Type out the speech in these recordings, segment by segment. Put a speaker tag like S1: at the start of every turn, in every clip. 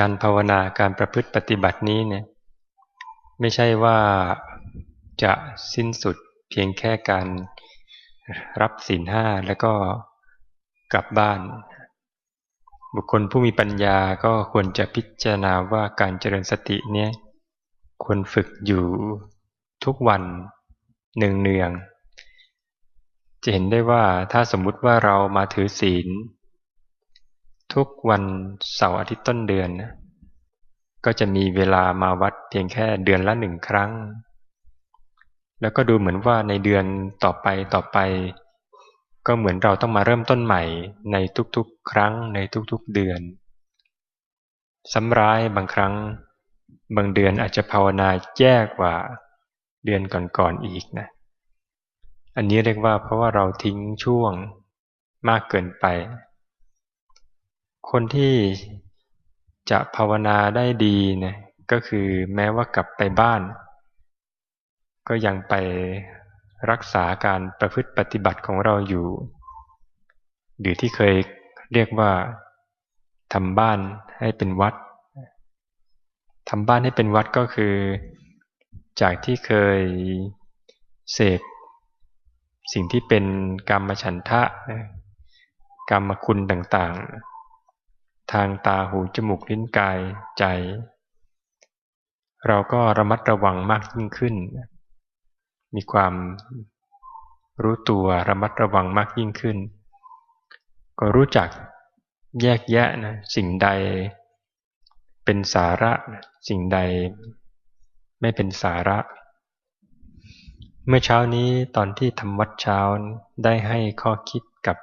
S1: การภาวนาการประพฤติปฏิบัตินี้เนี่ยไม่ใช่ว่าจะสิ้นสุดเพียงแค่การรับศีลห้าแล้วก็กลับบ้าน บุคคลผู้มีปัญญาก็ควรจะพิจารณาว่าการเจริญสติเนี่ยควรฝึกอยู่ทุกวันเนืองจะเห็นได้ว่าถ้าสมมุติว่าเรามาถือศีล ทุกวันเสาร์อาทิตย์ต้นเดือนนะ ก็จะมีเวลามาวัดเพียงแค่เดือนละหนึ่งครั้ง แล้วก็ดูเหมือนว่าในเดือนต่อไปต่อไป ก็เหมือนเราต้องมาเริ่มต้นใหม่ในทุกๆ ครั้งในทุกๆเดือนซ้ำร้ายบางครั้ง บางเดือนอาจจะภาวนาแย่กว่าเดือนก่อนๆอีกนะ อันนี้เรียกว่าเพราะว่าเราทิ้งช่วงมากเกินไป คนที่ จะภาวนาได้ดีเนี่ยก็คือแม้ว่ากลับไปบ้าน ก็ยังไปรักษาการประพฤติปฏิบัติของเราอยู่ หรือที่เคยเรียกว่าทำบ้านให้เป็นวัดทำบ้านให้เป็นวัดก็คือ จากที่เคยเสพสิ่งที่เป็นกรรมฉันทะกรรมคุณต่างๆ ทางตาหูจมูกลิ้นกายใจ เราก็ระมัดระวังมากยิ่งขึ้น มีความรู้ตัวระมัดระวังมากยิ่งขึ้น ก็รู้จักแยกแยะนะสิ่งใดเป็นสาระสิ่งใดไม่เป็นสาระ เมื่อเช้านี้ตอนที่ทำวัดเช้าได้ให้ข้อคิดกับ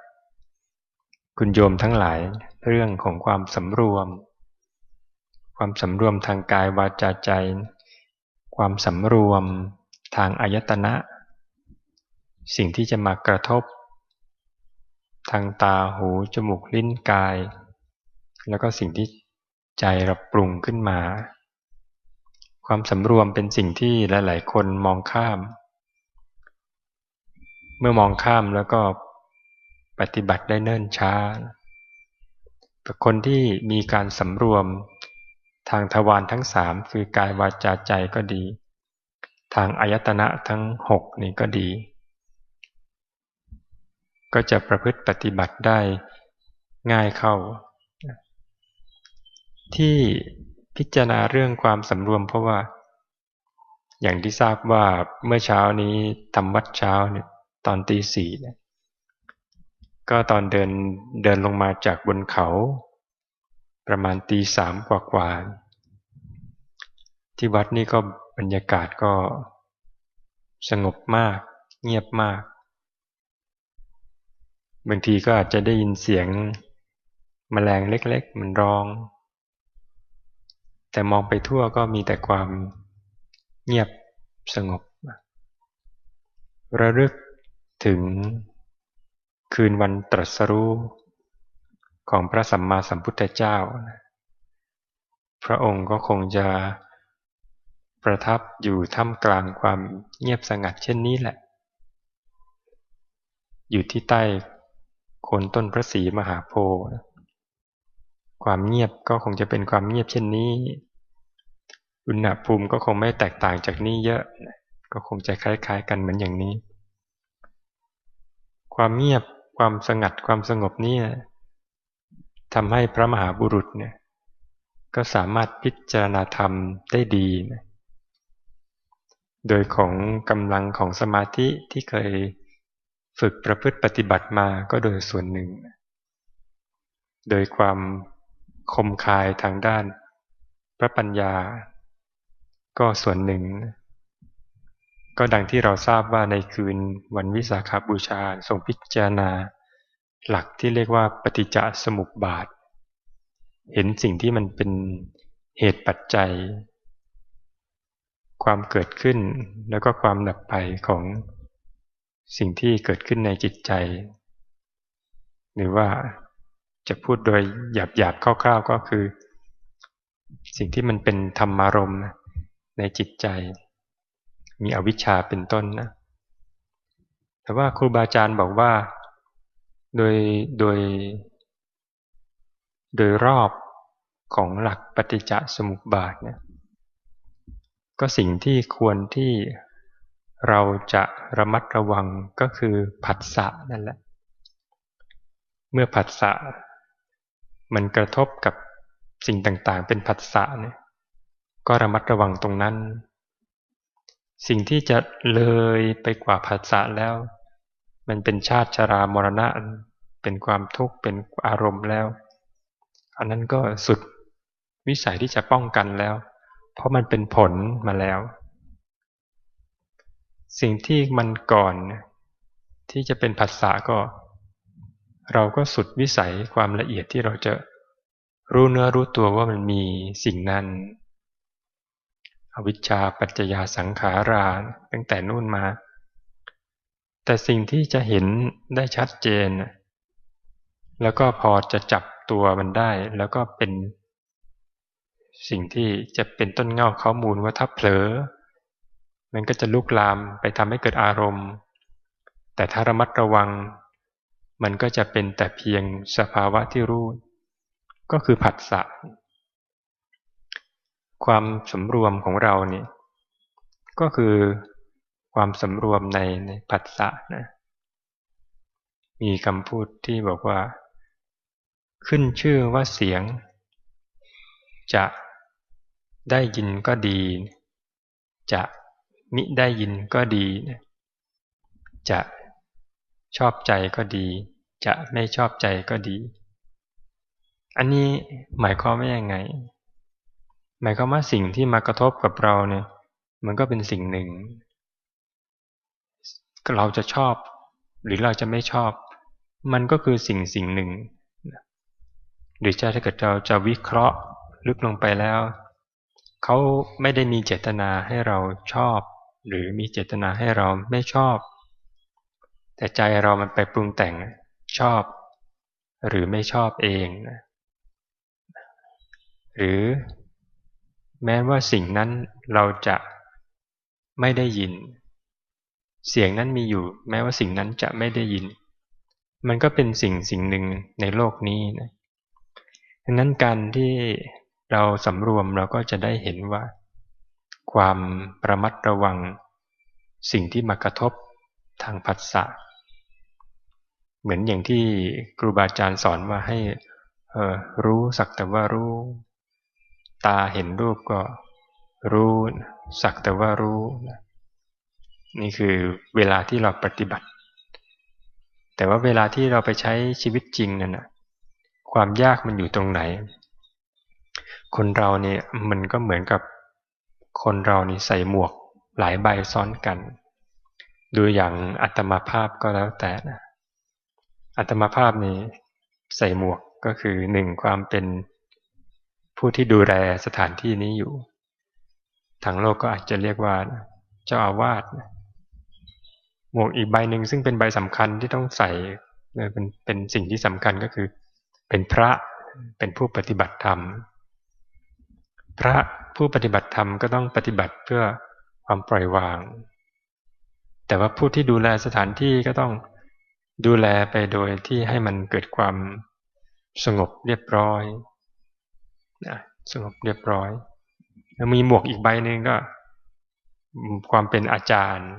S1: คุณโยมทั้งหลาย เรื่องของความสำรวม ความสำรวมทางกายวาจาใจ ความสำรวมทางอายตนะ สิ่งที่จะมากระทบ ทางตาหูจมูกลิ้นกาย แล้วก็สิ่งที่ใจเราปรุงขึ้นมา ความสำรวมเป็นสิ่งที่หลาย ๆ คนมองข้าม เมื่อมองข้ามแล้วก็ปฏิบัติได้เนิ่นช้า แต่คนที่มีการสำรวมทางทวารทั้งสามคือกายวาจาใจก็ดี ทางอายตนะทั้งหกนี่ก็ดี ก็จะประพฤติปฏิบัติได้ง่ายเข้า ที่พิจารณาเรื่องความสำรวมเพราะว่า อย่างที่ทราบว่าเมื่อเช้านี้ทำวัดเช้าเนี่ยตอนตีสี่เนี่ย ก็ตอนเดินเดินลงมาจากบนเขา ประมาณตีสามกว่ากว่าที่วัดนี่ก็บรรยากาศก็สงบมาก เงียบมาก บางทีก็อาจจะได้ยินเสียงมแมลงเล็กๆ มันร้อง แต่มองไปทั่วก็มีแต่ความเงียบสงบ ระลึกถึง คืนวันตรัสรู้ของพระสัมมาสัมพุทธเจ้า พระองค์ก็คงจะประทับอยู่ท่ามกลางความเงียบสงัดเช่นนี้แหละ อยู่ที่ใต้โคนต้นพระศรีมหาโพธิ์ความเงียบก็คงจะเป็นความเงียบเช่นนี้ อุณหภูมิก็คงไม่แตกต่างจากนี้เยอะ ก็คงจะคล้ายๆกันเหมือนอย่างนี้ ความเงียบ ความสงัดความสงบนี่ทำให้พระมหาบุรุษเนี่ยก็สามารถพิจารณาธรรมได้ดีนะโดยของกำลังของสมาธิที่เคยฝึกประพฤติปฏิบัติมาก็โดยส่วนหนึ่ง โดยความคมคายทางด้าน พระปัญญา ก็ส่วนหนึ่ง ก็ดังที่เราทราบว่าในคืนวันวิสาขาบูชาทรงพิจารณา หลักที่เรียกว่าปฏิจจสมุปบาท เห็นสิ่งที่มันเป็นเหตุปัจจัย ความเกิดขึ้นแล้วก็ความดับไปของสิ่งที่เกิดขึ้นในจิตใจ หรือว่าจะพูดโดยหยาบๆคร่าวๆก็คือ สิ่งที่มันเป็นธรรมารมณ์ในจิตใจ มีอวิชชาเป็นต้นนะแต่ว่าครูบาอาจารย์บอกว่าโดยโดย โดยรอบของหลักปฏิจจสมุปบาทเนี่ยก็สิ่งที่ควรที่เราจะระมัดระวังก็คือผัสสะนั่นแหละ เมื่อผัสสะมันกระทบกับสิ่งต่างๆ เป็นผัสสะเนี่ยก็ระมัดระวังตรงนั้น สิ่งที่จะเลยไปกว่าผัสสะแล้ว มันเป็นชาติชรามรณะเป็นความทุกข์เป็นอารมณ์แล้ว อันนั้นก็สุดวิสัยที่จะป้องกันแล้ว เพราะมันเป็นผลมาแล้ว สิ่งที่มันก่อนที่จะเป็นผัสสะก็ เราก็สุดวิสัยความละเอียดที่เราจะรู้เนื้อรู้ตัวว่ามันมีสิ่งนั้น อวิชชาปัจจยาสังขาราตั้งแต่นู่นมา แต่สิ่งที่จะเห็นได้ชัดเจน แล้วก็พอจะจับตัวมันได้ แล้วก็เป็น สิ่งที่จะเป็นต้นเง่าข้อมูลว่าถ้าเผลอ มันก็จะลุกลามไปทำให้เกิดอารมณ์ แต่ถ้าระมัดระวัง มันก็จะเป็นแต่เพียงสภาวะที่รู้ ก็คือผัสสะ ความสำรวมของเราเนี่ยก็คือความสำรวมในในผัสสะนะมีคำพูดที่บอกว่า ขึ้นชื่อว่าเสียง จะได้ยินก็ดี จะมิได้ยินก็ดี จะชอบใจก็ดี จะไม่ชอบใจก็ดี อันนี้หมายความว่ายังไง หมายความว่าสิ่งที่มากระทบกับเราเนี่ย มันก็เป็นสิ่งหนึ่ง เราจะชอบ หรือเราจะไม่ชอบ มันก็คือสิ่งสิ่งหนึ่ง หรือถ้าเกิดเราจะวิเคราะห์ลึกลงไปแล้ว เขาไม่ได้มีเจตนาให้เราชอบ หรือมีเจตนาให้เราไม่ชอบ แต่ใจเรามันไปปรุงแต่งชอบ หรือไม่ชอบเอง หรือ แม้ว่าสิ่งนั้นเราจะไม่ได้ยิน เสียงนั้นมีอยู่ แม้ว่าสิ่งนั้นจะไม่ได้ยิน มันก็เป็นสิ่งสิ่งหนึ่งในโลกนี้นะดังนั้นการที่เราสำรวมเราก็จะได้เห็นว่า ความประมัดระวัง สิ่งที่มากระทบทางผัสสะเหมือนอย่างที่ครูบาอาจารย์สอนว่าให้รู้สักแต่ว่ารู้ ตาเห็นรูปก็รู้สักแต่ว่ารู้นี่คือเวลาที่เราปฏิบัติ แต่ว่าเวลาที่เราไปใช้ชีวิตจริงนั่นนะความยากมันอยู่ตรงไหน คนเราเนี่ยมันก็เหมือนกับคนเรานี่ใส่หมวกหลายใบซ้อนกัน ดูอย่างอัตมาภาพก็แล้วแต่นะอัตมาภาพนี่ใส่หมวกก็คือหนึ่งความเป็น ผู้ที่ดูแลสถานที่นี้อยู่ ทางโลกก็อาจจะเรียกว่าเจ้าอาวาสหมวกอีกใบหนึ่งซึ่งเป็นใบสำคัญที่ต้องใส่เป็นเป็นสิ่งที่สำคัญก็คือ เป็นพระเป็นผู้ปฏิบัติธรรม พระผู้ปฏิบัติธรรมก็ต้องปฏิบัติเพื่อความปล่อยวาง แต่ว่าผู้ที่ดูแลสถานที่ก็ต้องดูแลไปโดยที่ให้มันเกิดความสงบเรียบร้อย สงบเรียบร้อย แล้วมีหมวกอีกใบหนึ่งก็ ความเป็นอาจารย์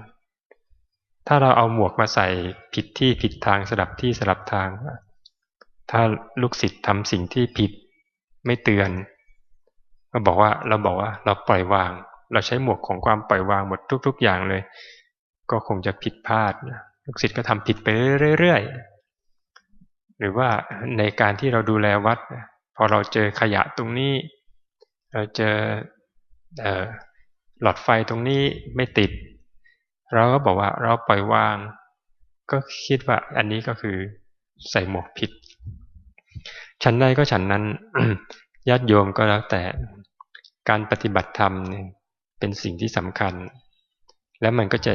S1: ถ้าเราเอาหมวกมาใส่ผิดที่ผิดทางสลับที่สลับทาง ถ้าลูกศิษย์ทำสิ่งที่ผิดไม่เตือน ก็บอกว่าเราบอกว่าเราปล่อยวาง เราใช้หมวกของความปล่อยวางหมดทุก ๆ อย่างเลย ก็คงจะผิดพลาดลูกศิษย์ก็ทำผิดไปเรื่อยๆหรือว่าในการที่เราดูแลวัด พอเราเจอขยะตรงนี้ เราเจอหลอดไฟตรงนี้ไม่ติด เราก็บอกว่าเราปล่อยวาง ก็คิดว่าอันนี้ก็คือใส่หมวกผิด ฉันใดก็ฉันนั้นญาติโยมก็แล้วแต่การปฏิบัติธรรมเป็นสิ่งที่สำคัญ และมันก็จะ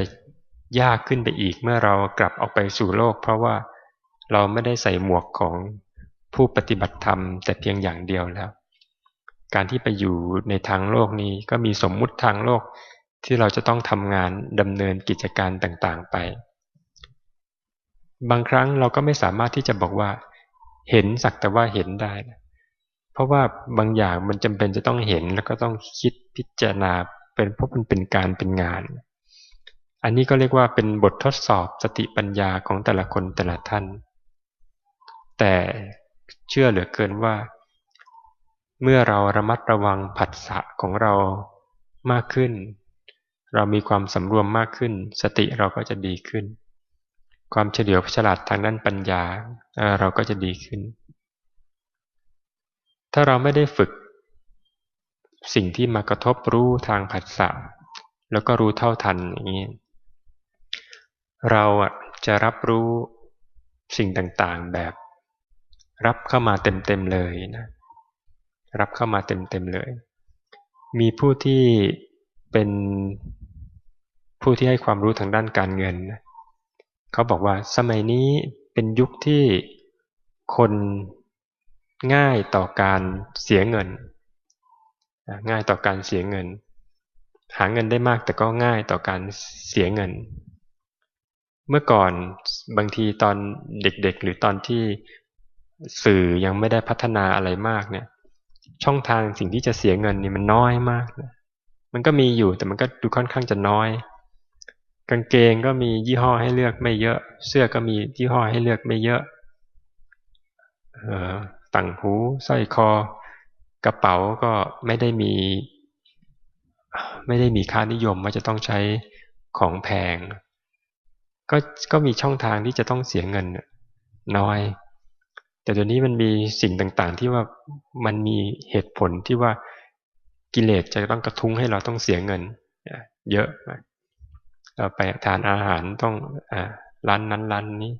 S1: ยากขึ้นไปอีกเมื่อเรากลับออกไปสู่โลก เพราะว่าเราไม่ได้ใส่หมวกของ ผู้ปฏิบัติธรรมแต่เพียงอย่างเดียวแล้ว การที่ไปอยู่ในทางโลกนี้ก็มีสมมุติทางโลกที่เราจะต้องทำงานดำเนินกิจการต่างๆไป บางครั้งเราก็ไม่สามารถที่จะบอกว่า เห็นสักแต่ว่าเห็นได้เพราะว่าบางอย่างมันจำเป็นจะต้องเห็นแล้วก็ต้องคิดพิจารณาเป็นเพราะมันเป็นการเป็นงาน อันนี้ก็เรียกว่าเป็นบททดสอบสติปัญญาของแต่ละคนแต่ละท่าน แต่ เชื่อเหลือเกินว่า เมื่อเราระมัดระวังผัสสะของเรามากขึ้น เรามีความสำรวมมากขึ้น สติเราก็จะดีขึ้น ความเฉลียวฉลาดทางด้านปัญญาเราก็จะดีขึ้น ถ้าเราไม่ได้ฝึก สิ่งที่มากระทบรู้ทางผัสสะแล้วก็รู้เท่าทันอย่างนี้เราจะรับรู้สิ่งต่างๆแบบ รับเข้ามาเต็มๆเลยนะรับเข้ามาเต็มๆเลย มีผู้ที่เป็นผู้ที่ให้ความรู้ทางด้านการเงิน เขาบอกว่าสมัยนี้เป็นยุคที่คนง่ายต่อการเสียเงิน ง่ายต่อการเสียเงิน หาเงินได้มากแต่ก็ง่ายต่อการเสียเงิน เมื่อก่อนบางทีตอนเด็กๆ หรือตอนที่ สื่อยังไม่ได้พัฒนาอะไรมากเนี่ย ช่องทางสิ่งที่จะเสียเงินนี่มันน้อยมากนะมันก็มีอยู่แต่มันก็ดูค่อนข้างจะน้อย กางเกงก็มียี่ห้อให้เลือกไม่เยอะ เสื้อก็มียี่ห้อให้เลือกไม่เยอะออต่างหูสร้อยคอ กระเป๋าก็ไม่ได้มี ไม่ได้มีค่านิยมว่าจะต้องใช้ของแพง ก็ก็มีช่องทางที่จะต้องเสียเงินน้อย แต่เดี๋ยวนี้มันมีสิ่งต่างๆ ที่ว่ามันมีเหตุผลที่ว่ากิเลสจะต้องกระทุ้งให้เราต้องเสียเงินเยอะเราไปทานอาหารต้องอร้านนั้นร้านนี้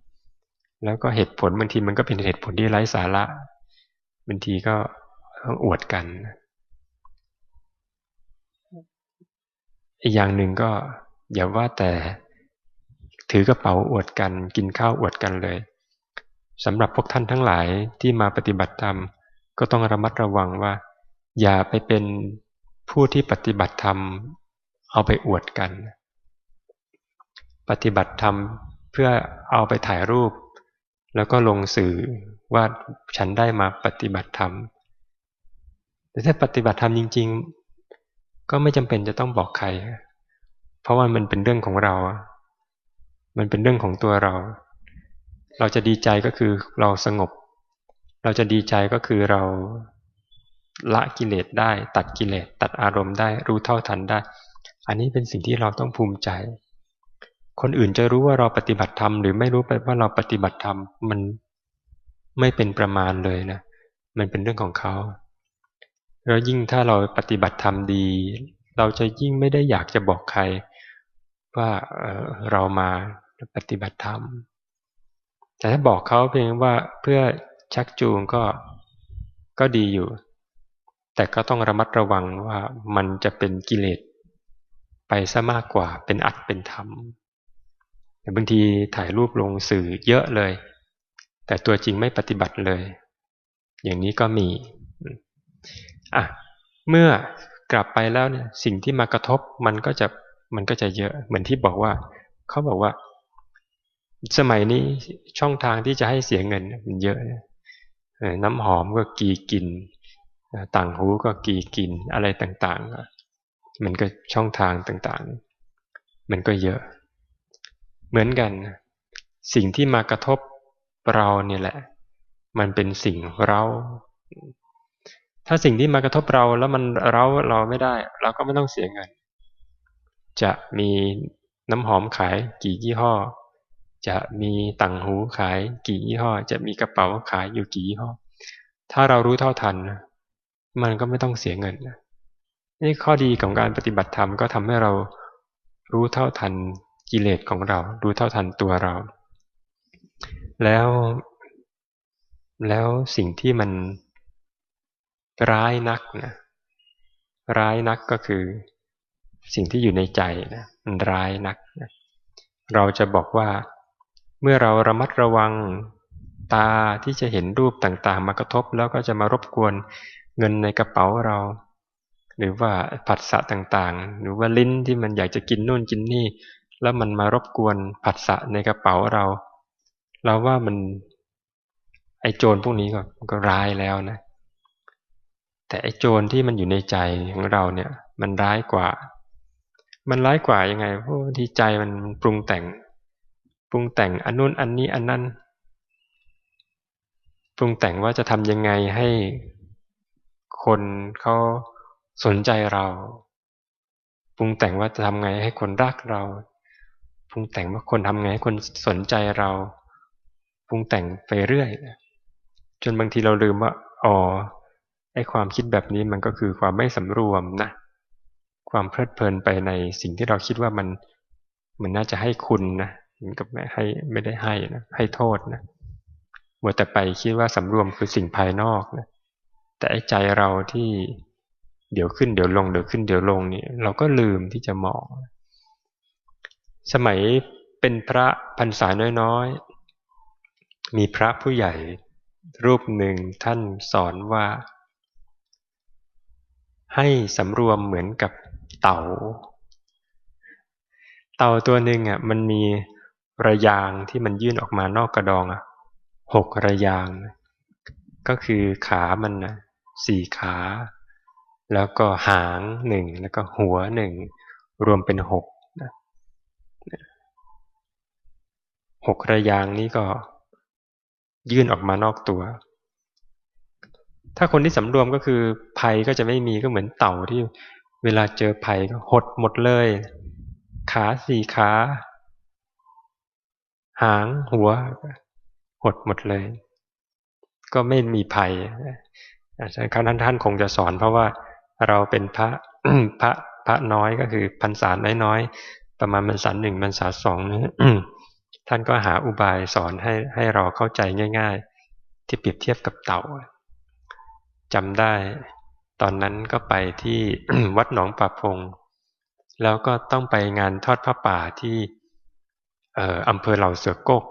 S1: แล้วก็เหตุผลบางทีมันก็เป็นเหตุผลที่ไร้สาระบางทีก็ต้องอวดกัน อีกอย่างหนึ่งก็อย่าว่าแต่ถือกระเป๋าอวดกัน กินข้าวอวดกันเลย สำหรับพวกท่านทั้งหลายที่มาปฏิบัติธรรม ก็ต้องระมัดระวังว่า อย่าไปเป็นผู้ที่ปฏิบัติธรรม เอาไปอวดกัน ปฏิบัติธรรมเพื่อเอาไปถ่ายรูป แล้วก็ลงสื่อว่าฉันได้มาปฏิบัติธรรม แต่ถ้าปฏิบัติธรรมจริง ๆ ก็ไม่จำเป็นจะต้องบอกใคร เพราะว่ามันเป็นเรื่องของเรา มันเป็นเรื่องของตัวเรา เราจะดีใจก็คือเราสงบ เราจะดีใจก็คือเราละกิเลสได้ ตัดกิเลสตัดอารมณ์ได้ รู้เท่าทันได้ อันนี้เป็นสิ่งที่เราต้องภูมิใจ คนอื่นจะรู้ว่าเราปฏิบัติธรรมหรือไม่รู้ไปว่าเราปฏิบัติธรรมมันไม่เป็นประมาณเลยนะ มันเป็นเรื่องของเขาแล้วยิ่งถ้าเราปฏิบัติธรรมดี เราจะยิ่งไม่ได้อยากจะบอกใครว่าเรามาปฏิบัติธรรม แต่ถ้าบอกเขาเพียงว่าเพื่อชักจูงก็ก็ดีอยู่ แต่ก็ต้องระมัดระวังว่ามันจะเป็นกิเลสไปซะมากกว่าเป็นอัดเป็นธรรมแต่บางทีถ่ายรูปลงสื่อเยอะเลย แต่ตัวจริงไม่ปฏิบัติเลย อย่างนี้ก็มีอะเมื่อกลับไปแล้วเนี่ยสิ่งที่มากระทบมันก็จะมันก็จะเยอะเหมือนที่บอกว่า เขาบอกว่า สมัยนี้ช่องทางที่จะให้เสียเงินมันเยอะ น้ำหอมก็กีกิน ต่างหูก็กีกินอะไรต่างๆ มันก็ช่องทางต่างๆ มันก็เยอะ เหมือนกัน สิ่งที่มากระทบเราเนี่ยแหละ มันเป็นสิ่งเราถ้าสิ่งที่มากระทบเราแล้วมันเราเราไม่ได้ เราก็ไม่ต้องเสียเงิน จะมีน้ำหอมขายกี่ยี่ห้อ จะมีต่างหูขายกี่ยี่ห้อ จะมีกระเป๋าขายอยู่กี่ยี่ห้อ ถ้าเรารู้เท่าทัน มันก็ไม่ต้องเสียเงินนี่ข้อดีของการปฏิบัติธรรมก็ทำให้เรารู้เท่าทันกิเลสของเรา รู้เท่าทันตัวเรา แล้ว แล้วสิ่งที่มันร้ายนักนะร้ายนักก็คือ สิ่งที่อยู่ในใจนะมันร้ายนักนะเราจะบอกว่า เมื่อเราระมัดระวังตาที่จะเห็นรูปต่างๆ มากระทบแล้วก็จะมารบกวนเงินในกระเป๋าเรา หรือว่าผัสสะต่างๆ หรือว่าลิ้นที่มันอยากจะกินนู่นกินนี่ แล้วมันมารบกวนผัสสะในกระเป๋าเรา เราว่ามันไอโจรพวกนี้ก็ก็ร้ายแล้วนะ แต่ไอ้โจรที่มันอยู่ในใจของเราเนี่ย มันร้ายกว่า มันร้ายกว่ายังไงเพราะที่ใจมันปรุงแต่ง ปรุงแต่งอันนู้นอันนี้อันนั้น ปรุงแต่งว่าจะทำยังไงให้คนเขาสนใจเรา ปรุงแต่งว่าจะทำไงให้คนรักเรา ปรุงแต่งว่าคนทำไงให้คนสนใจเรา ปรุงแต่งไปเรื่อย จนบางทีเราลืมว่า อ๋อ ไอความคิดแบบนี้มันก็คือความไม่สำรวมนะ ความเพลิดเพลินไปในสิ่งที่เราคิดว่ามัน มันน่าจะให้คุณนะ มันกับไม่ให้ไม่ได้ให้นะให้โทษนะมัวแต่ไปคิดว่าสำรวมคือสิ่งภายนอกนะแต่ไอ้ใจเราที่เดี๋ยวขึ้นเดี๋ยวลงเดี๋ยวขึ้นเดี๋ยวลงนี่เราก็ลืมที่จะมอง สมัยเป็นพระพรรษาน้อยๆ มีพระผู้ใหญ่ รูปหนึ่งท่านสอนว่า ให้สำรวมเหมือนกับเต่า เต่าตัวหนึ่งอะมันมี ระยางที่มันยื่นออกมานอกกระดองอะหกระยาง ก็คือขามันนะสี่ขา แล้วก็หางหนึ่งแล้วก็หัวหนึ่งรวมเป็นหกหกระยางนี้ก็ยื่นออกมานอกตัว ถ้าคนที่สำรวมก็คือภัยก็จะไม่มีก็เหมือนเต่าที่เวลาเจอภัยก็หดหมดเลย ขาสี่ขา หางหัวหดหมดเลย ก็ไม่มีภัยอาจารย์คนั้นท่านคงจะสอนเพราะว่าเราเป็นพระพระพระน้อยก็คือพรรษาน้อยๆประมาณพรรษาหนึ่งพรรษาสองท่านก็หาอุบายสอนให้ให้เราเข้าใจง่าย ๆ ที่เปรียบเทียบกับเต่าจำได้ ตอนนั้นก็ไปที่วัดหนองป่าพง แล้วก็ต้องไปงานทอดพระป่าที่ อำเภอเหล่าเสือโกก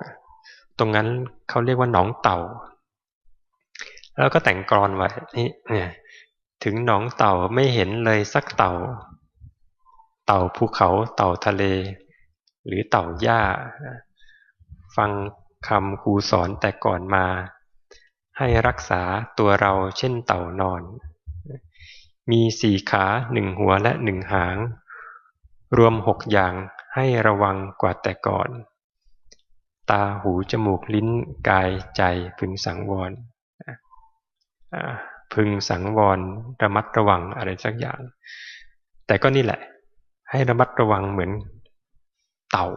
S1: ตรงนั้นเขาเรียกว่าหนองเต่า แล้วก็แต่งกรอนไว้นี่เนี่ยถึงหนองเต่าไม่เห็นเลยสักเต่า เต่าภูเขาเต่าทะเล หรือเต่าหญ้า ฟังคำครูสอนแต่ก่อนมา ให้รักษาตัวเราเช่นเต่านอน มีสี่ขาหนึ่งหัวและหนึ่งหาง รวมหกอย่าง ให้ระวังกว่าแต่ก่อน ตาหูจมูกลิ้นกายใจพึงสังวรพึงสังวรระมัดระวังอะไรสักอย่าง แต่ก็นี่แหละ ให้ระมัดระวังเหมือนเต่า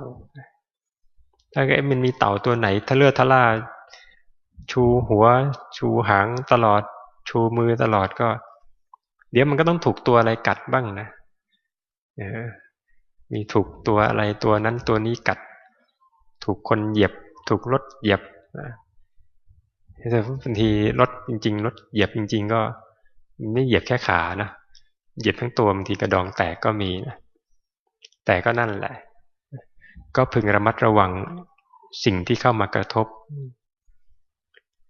S1: ถ้าเกิดมันมีเต่าตัวไหนทะเลือทะล่าชูหัว ชูหางตลอด ชูมือตลอดก็ เดี๋ยวมันก็ต้องถูกตัวอะไรกัดบ้างนะ มีถูกตัวอะไรตัวนั้นตัวนี้กัด ถูกคนเหยียบ ถูกรถเหยียบแต่บางทีรถจริง ๆ รถเหยียบจริง ๆ ก็ไม่เหยียบแค่ขานะเหยียบทั้งตัวบางทีกระดองแตกก็มีนะแต่ก็นั่นแหละ ก็พึงระมัดระวังสิ่งที่เข้ามากระทบ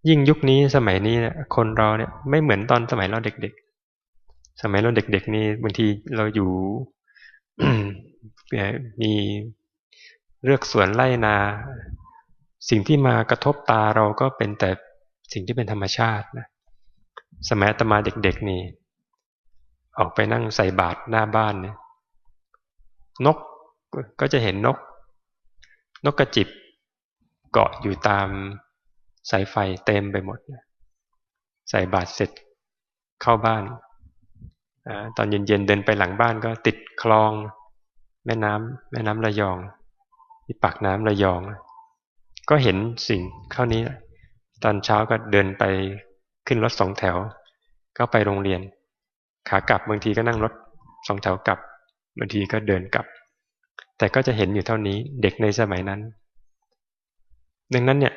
S1: ยิ่งยุคนี้สมัยนี้คนเราเนี่ยไม่เหมือนตอนสมัยเราเด็ก ๆ สมัยเราเด็ก ๆ นี่บางทีเราอยู่ มีเลือกสวนไล่นา สิ่งที่มากระทบตาเราก็เป็นแต่สิ่งที่เป็นธรรมชาตินะสมัยตมาเด็กๆนี่ ออกไปนั่งใส่บาตรหน้าบ้านเนี่ยนกก็จะเห็นนก นกกระจิบเกาะอยู่ตามสายไฟเต็มไปหมด ใส่บาตรเสร็จเข้าบ้านอตอนเย็นๆเดินไปหลังบ้านก็ติดคลอง แม่น้ำแม่น้ำระยองที่ปากน้ำระยอง ก็เห็นสิ่งเข้านี้ ตอนเช้าก็เดินไปขึ้นรถสองแถว ก็ไปโรงเรียน ขากลับบางทีก็นั่งรถสองแถวกลับบางทีก็เดินกลับ แต่ก็จะเห็นอยู่เท่านี้เด็กในสมัยนั้น ดังนั้นเนี่ย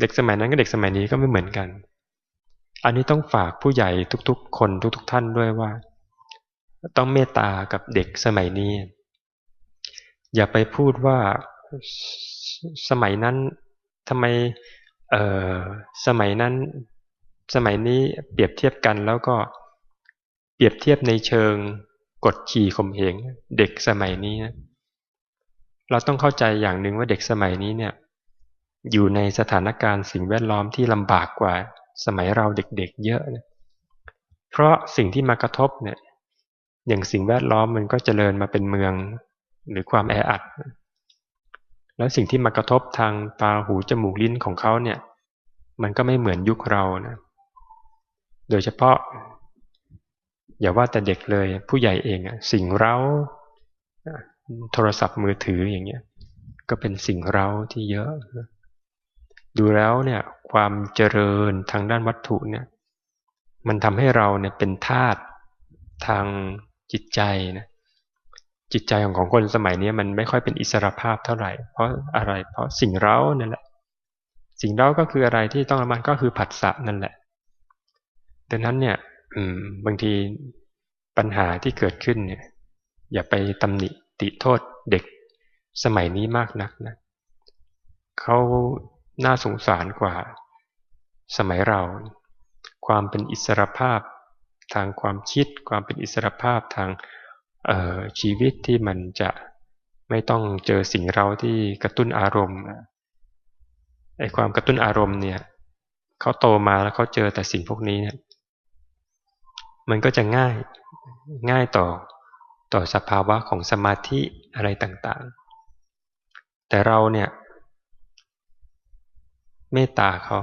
S1: เด็กสมัยนั้นกับเด็กสมัยนี้ก็ไม่เหมือนกัน อันนี้ต้องฝากผู้ใหญ่ทุกๆ คนทุกๆ ท่านด้วยว่า ต้องเมตตากับเด็กสมัยนี้ อย่าไปพูดว่าสมัยนั้นทำไมเออสมัยนั้น สมัยนี้เปรียบเทียบกันแล้วก็เปรียบเทียบในเชิงกดขี่ข่มเหงเด็กสมัยนี้นะเราต้องเข้าใจอย่างหนึ่งว่าเด็กสมัยนี้เนี่ย อยู่ในสถานการณ์สิ่งแวดล้อมที่ลำบากกว่าสมัยเราเด็กๆเยอะเพราะสิ่งที่มากระทบเนี่ย อย่างสิ่งแวดล้อมมันก็เจริญมาเป็นเมือง หรือความแออัด แล้วสิ่งที่มากระทบทางตาหูจมูกลิ้นของเขาเนี่ย มันก็ไม่เหมือนยุคเรานะ โดยเฉพาะ อย่าว่าแต่เด็กเลยผู้ใหญ่เองอะสิ่งเร้าโทรศัพท์มือถืออย่างเงี้ย ก็เป็นสิ่งเร้าที่เยอะ ดูแล้วเนี่ยความเจริญทางด้านวัตถุเนี่ย มันทำให้เราเนี่ยเป็นทาตทางจิตใจนะ จิตใจของของคนสมัยนี้มันไม่ค่อยเป็นอิสระภาพเท่าไหร่ เพราะอะไร เพราะสิ่งเร้านั่นแหละ สิ่งเร้าก็คืออะไรที่ต้องระมัดก็คือผัสสะนั่นแหละดังนั้นเนี่ยบางทีปัญหาที่เกิดขึ้นเนี่ย อย่าไปตำหนิติโทษเด็กสมัยนี้มากนักนะเขาน่าสงสารกว่า สมัยเรา ความเป็นอิสรภาพ ทางความคิด ความเป็นอิสรภาพทาง ชีวิตที่มันจะไม่ต้องเจอสิ่งเราที่กระตุ้นอารมณ์ไอ้ความกระตุ้นอารมณ์เนี่ยเขาโตมาแล้วเขาเจอแต่สิ่งพวกนี้เนี่ยมันก็จะง่ายง่ายต่อต่อสภาวะของสมาธิอะไรต่างๆ แต่เราเนี่ยเมตตาเขา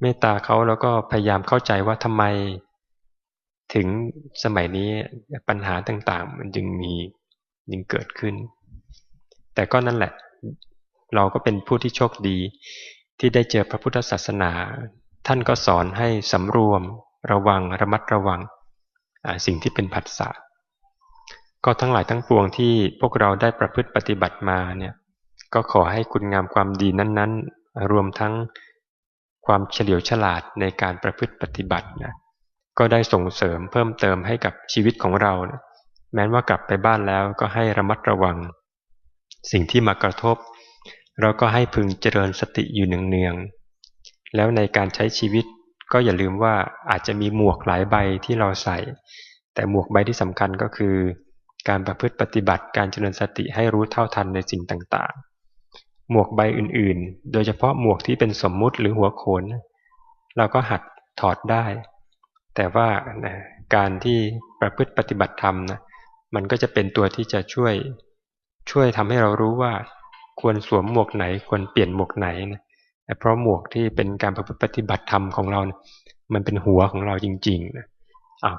S1: เมตตาเขาแล้วก็พยายามเข้าใจว่าทำไม ถึงสมัยนี้ปัญหาต่างๆ มันจึงมียังเกิดขึ้น แต่ก็นั่นแหละ เราก็เป็นผู้ที่โชคดี ที่ได้เจอพระพุทธศาสนา ท่านก็สอนให้สำรวม ระวังระมัดระวังสิ่งที่เป็นผัสสะก็ทั้งหลายทั้งปวงที่พวกเราได้ประพฤติปฏิบัติมาเนี่ยก็ขอให้คุณงามความดีนั้น ๆ รวมทั้งความเฉลียวฉลาดในการประพฤติปฏิบัตินะ ก็ได้ส่งเสริมเพิ่มเติมให้กับชีวิตของเรา แม้ว่ากลับไปบ้านแล้วก็ให้ระมัดระวัง สิ่งที่มากระทบ เราก็ให้พึงเจริญสติอยู่เนืองๆแล้วในการใช้ชีวิตก็อย่าลืมว่าอาจจะมีหมวกหลายใบที่เราใส่ แต่หมวกใบที่สำคัญก็คือ การประพฤติปฏิบัติการเจริญสติให้รู้เท่าทันในสิ่งต่างๆ หมวกใบอื่นๆ โดยเฉพาะหมวกที่เป็นสมมุติหรือหัวโขน เราก็หัดถอดได้ แต่ว่าการที่ประพฤติปฏิบัติธรรมนะมันก็จะเป็นตัวที่จะช่วยช่วยทำให้เรารู้ว่า ควรสวมหมวกไหน ควรเปลี่ยนหมวกไหนนะเพราะหมวกที่เป็นการประพฤติปฏิบัติธรรมของเรามันเป็นหัวของเราจริงๆนะ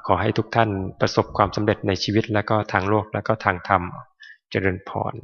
S1: ขอให้ทุกท่านประสบความสำเร็จในชีวิตแล้วก็ทางโลกแล้วก็ทางธรรมเจริญพร